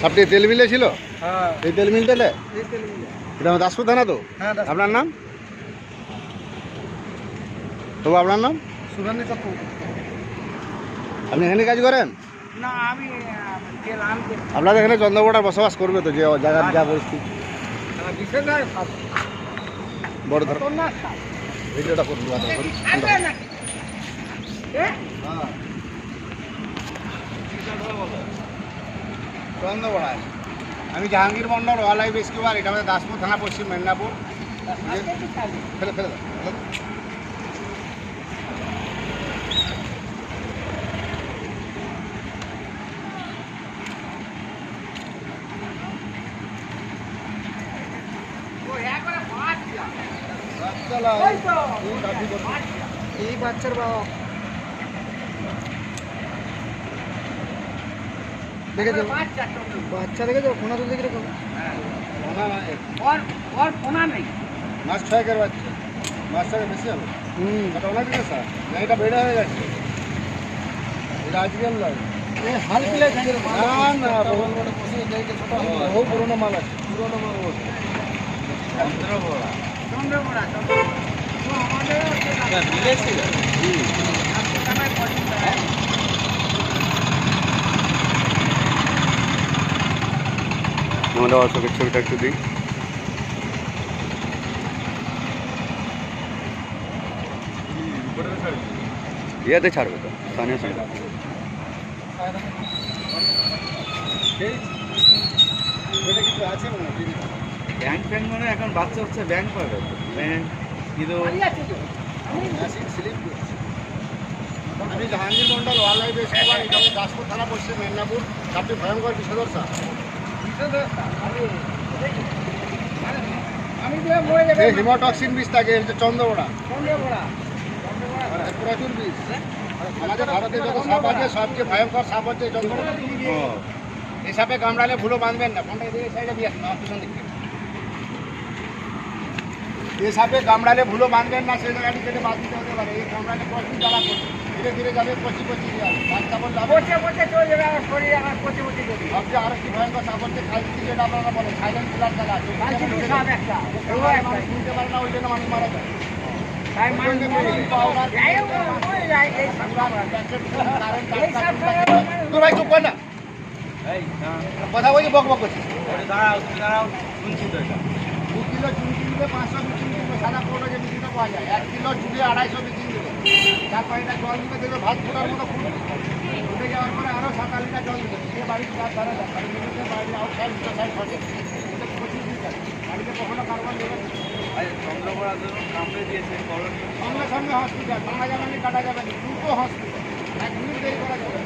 সাপটি তেল মিলে ছিল? হ্যাঁ। এই তেল মিল তেলে। এটা আমার দাসপুর থানা তো? হ্যাঁ আপনার নাম? তবু আপনার নাম? আপনি এখানে কাজ করেন? না আমি আহ, আপনাদের এখানে চন্দ্রকোটার বসবাস করবে তো যে জায়গার যা পরিস্থিতি। বড় ধর ভিডিওটা করুন চন্দ্রকোড়া আমি Jahangir Mondal wildlife rescuer এটা আমাদের দাসপুর থানা পশ্চিম মেদিনীপুর? ফেলে ফেলে। এই বাচ্চার বাবা। দেখেছ হ্যাঁ। বাচ্চা ছোট। বাচ্চা দেখেছ কোনা তুলতে কীরকম? ওর ওর পোনা নেই। মাছ ছয়েকের বাচ্চা। মাছ ছয়েক বেশি হবে। হুম। এটা অনেক দিন স্যার না এটা বেড়ে হয়ে গেছে। এটা আজকাল নয়। হাল পিলে না না বহু বহু পুরোনো মাল আছে। পুরোনো মাল বলছে চন্দ্রবড়া। চন্দ্রকোড়া তো আমাদের আমাদের অশোকের ছবিটা একটু দিই। ইয়েতে ছাড়বে তো স্থানীয় সঙ্গে ব্যাংক ফ্যাংক মানে এখন বাচ্চা হচ্ছে ব্যাংক পাবে। ব্যাংক কিন্তু? আমি জাহাঙ্গীর মন্ডল ওয়াইল্ড লাইফ দাসপুর থানা পশ্চিম মেদিনীপুর। সবচেয়ে ভয়ঙ্কর বিষদর্শা হিমোটক্সিন বিষ থাকে এটা চন্দ্রবড়া প্রচুর বিষ আমাদের ভারতে যত সাপ আছে সবচেয়ে ভয়ঙ্কর সাপ হচ্ছে এই চন্দ্রবড়া এই সাপে কামড়ালে ভুলো বাঁধবেন না। ফোনটা এদিকে সাইডে দিয়ে আসুন আমার পিছন দিক। এই সাপে কামড়ালে ভুলো বাঁধবেন না সেই জায়গাটি কেটে বাদ দিতে হতে পারে। এই কামড়ালে প্রচুর জ্বালা করবে ধীরে ধীরে যাবে পচি পচি যাবে। বললে হবে বসে বসে চলে যাবে আমার শরীর আমার পচে পচে যাবে। সবচেয়ে আরও কি ভয়ঙ্কর সাপ হচ্ছে যেটা আপনারা বলেন সাইলেন্ট কিলার জায়গা আছে কালকে দু সাপ একটা। ও একটা। মানুষ শুনতে পারে না ওই জন্য মানুষ মারা যায়। তাই মানুষ মরে যাই হোক, যায় এই সাপ এই সাপ তোর ভাই চুপ কর না। এই কথা বলছি বক বক করছিস। দাঁড়াও দাঁড়াও শুনছি তো এটা। দু কিলো চুন কিনলে পাঁচশো কিনবে সাদা পনেরো যে বিচিনটা পাওয়া যায়। এক কিলো চুলে আড়াইশো বিচিন দিবে। চার পাঁচটা জল দেবে ভাত ফোটার মতো ফুটবে উঠে যাওয়ার পরে আরও সাত আট লিটার জল দিবে। সে বাড়ির কাজ ধরা যায় বাড়ির মধ্যে বাড়ির আউটসাইড ইনসাইড থাকে ওটা পঁচিশ লিটার বাড়িতে কখনো কার্বন দেবে সঙ্গে সঙ্গে হসপিটাল ভাঙা যাবে না কাটা যাবে না। দুটো হসপিটাল এক মিনিট দেরি করা যাবে।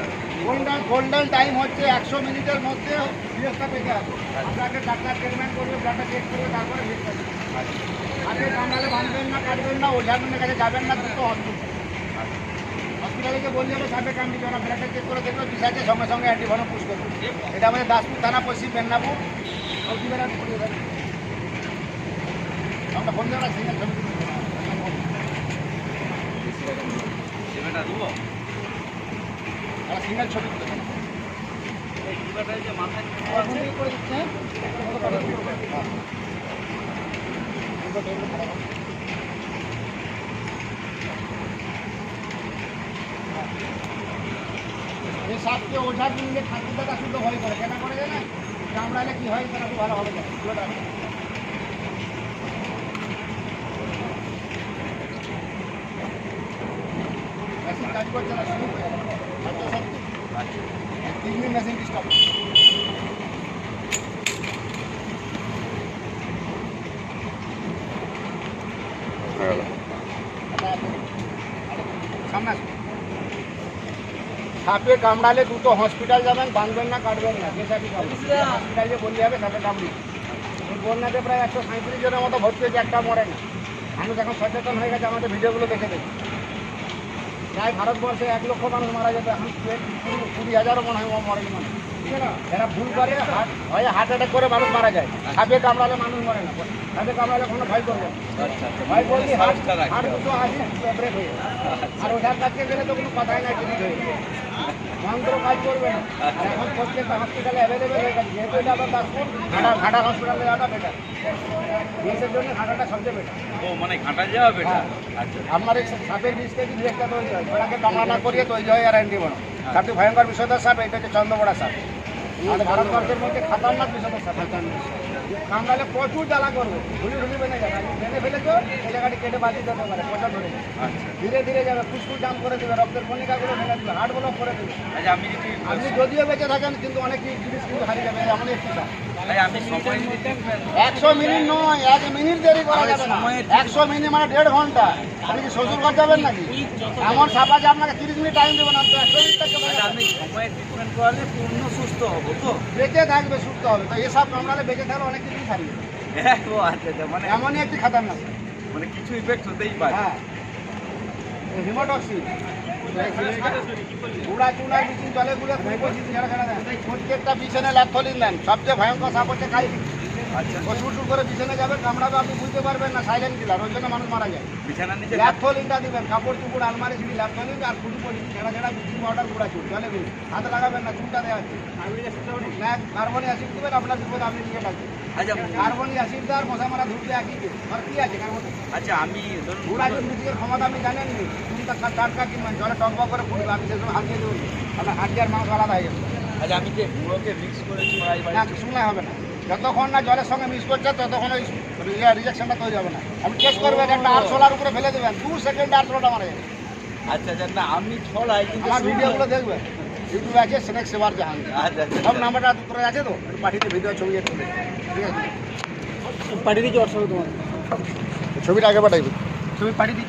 আর গোল্ডেন গোল্ডেন টাইম হচ্ছে একশো মিনিটের মধ্যে সিরিয়াসটা পেতে আপনাকে ডাক্তার ট্রিটমেন্ট করবে ব্লাডটা চেক করবে, তারপরে হাতে কামড়ালে বাঁধবেন না, কাটবেন না ওঝানের কাছে যাবেন না, দুটো হসপিটাল হসপিটালে গিয়ে বললে সাপে কামড়ি ওরা ব্লাডটা চেক করে দেখবে বিষাকে সঙ্গে সঙ্গে অ্যান্টিভনম পুশ করবে। এটা আমাদের দাসপুর থানা পশ্চিম মেদিনীপুর। সৌদিবেলার আমরা দেওয়া সিঙ্গেল ছবি দেবো সিঙ্গেল ছবি সাপকে ওঝা কিনলে ঠাকুর দাদা শুদ্ধ ভয় করে কেন করে জানে কামড়ালে কি হয় তারা ভালো হবে মেশিন কাজ করছে না শুরু হয়ে সত্য তিন দিন মেশিনটি স্টপ সাপে কামড়ালে দুটো হসপিটাল যাবেন বাঁধবেন না কাটবেন না। যে সাপে হসপিটালে বললে হবে সাপে কামড়ি বন্যাতে প্রায় একশো সাঁত্রিশ জনের মতো ভর্তি হয়েছে একটা মরে না মানুষ এখন সচেতন হয়ে গেছে আমাদের ভিডিওগুলো দেখে দেখে। প্রায় ভারতবর্ষে এক লক্ষ মানুষ মারা যেত এখন কুড়ি- হাজারও মনে হয় মরে মানুষ এরা ভুল করে হার্ট হয় হার্ট অ্যাটাক করে মানুষ মারা যায়। সাপে কামড়ালে মানুষ মরে না। সাপে কামড়ালে কোনো ভয় করবে না। আচ্ছা আচ্ছা ভয় করলে হার্ট হার্ট হবে। দুটো আসি ব্রেক হয়ে আর ওঝার কাছে গেলে তো কোনো কথাই নাই টিকিট হয়ে যায়। মন্ত্র কাজ করবে না। এখন প্রত্যেকটা হসপিটালে অ্যাভেলেবেল হয়ে গেছে। যেহেতু এটা আবার দাসপুর ঘাটা ঘাটা হসপিটালে যাওয়াটা বেটার বিষের জন্য ঘাটাটা সবচেয়ে বেটার ও মানে ঘাটা যাওয়া বেটা হ্যাঁ। আচ্ছা। আপনার এই সাপের বিষ থেকে বিষটা তৈরি হয়। ওটাকে কামড়া না করিয়ে তৈরি হয় আর অ্যান্টিবনো সবচেয়ে ভয়ঙ্কর বিষয়দার সাপ এটা হচ্ছে চন্দ্রবড়া সাপ। আমাদের ভারতবর্ষের মধ্যে খাতারনাক বিষয়দার সাপ। কামড়ালে প্রচুর জ্বালা করব। ঘুরি ঘুরি বেঁধে যাবে। বেঁধে ফেলেছো এই জায়গাটি কেটে বাঁচিয়ে দিতে পারে পচা ধরে আচ্ছা। ধীরে ধীরে যাবে ফুসফুস জাম করে দেবে রক্তের কণিকাগুলো ফেলে দেবে হার্ট ব্লক করে দেবে। আচ্ছা আমি আপনি যদিও বেঁচে থাকেন কিন্তু অনেক জিনিস কিন্তু হারিয়ে যাবে এমন একটি একশো মিনিট নয় এক মিনিট দেরি করা যাবে না। একশো মিনিট মানে দেড় ঘণ্টা। আপনি কি শ্বশুর ঘর যাবেন নাকি? এমন সাপা আপনাকে তিরিশ মিনিট টাইম দেবেন একশো মিনিট পূর্ণ সুস্থ হব তো। বেঁচে থাকবে সুস্থ হবে। তো এসব বেঁচে থাকলে অনেক কিছুই ও আচ্ছা আচ্ছা মানে এমনই একটি খাতারনাক মানে কিছু ইফেক্ট হতেই পারে। হ্যাঁ। হিমোটক্সিন। প্রত্যেকটা পিছনে ল্যাপথলিন দেন। সবচেয়ে ভয়ঙ্কর সাপ হচ্ছে কাই আচ্ছা। করে বিছানে যাবে কামড়াবে আপনি বুঝতে পারবেন না সাইলেন্ট কিলার ওই জন্য মানুষ মারা যায়। বিছানার নিচে ল্যাপথলিনটা দিবেন কাপড় চুপড় আলমারি ল্যাপথলিন আর পড়ি ছেঁড়া ছেঁড়া ব্লিচিং পাউডার গুঁড়া চুল জলে গুলি হাতে লাগাবেন না চুলটা দেওয়া আছে। না কার্বনিক অ্যাসিড দিবেন আপনার বিপদ আপনি আচ্ছা। কার্বনিক অ্যাসিড আর মশা মারা ধুতে একই আর কি আছে আচ্ছা আমি ধরুন গুঁড়া চুল ব্লিচিংয়ের ক্ষমতা আপনি জানেন নি? চুলটা কা- টাটকা কিনবেন জলে টকবক করে ফুটবে আপনি সেসময় হাত দিয়ে দেবেন আপনার হাত মাংস আলাদা হয়ে যাবে। আচ্ছা আমি যে গুঁড়োকে মিক্স করে না শুনলে হবে না। যতক্ষণ না জলের সঙ্গে মিস করছে ততক্ষণ ওই রিজেকশনটা তৈরি হবে না। আপনি টেস্ট করবেন একটা আরশোলার উপরে ফেলে দেবেন দু সেকেন্ডে আরশোলাটা মারা যাবে। আচ্ছা আচ্ছা না আমি ছড়াই কিন্তু আমার ভিডিওগুলো দেখবে। ইউটিউবে আছে সেনেক সেবার জাহান। আচ্ছা আচ্ছা। সব নাম্বারটা করে আছে তো পাঠিয়ে দিয়ে ভিডিও ছবি একটু দেখে। ঠিক আছে? পাঠিয়ে দিচ্ছি হোয়াটসঅ্যাপে তোমার। ছবিটা আগে পাঠাইবে। ছবি পাঠিয়ে দিচ্ছি।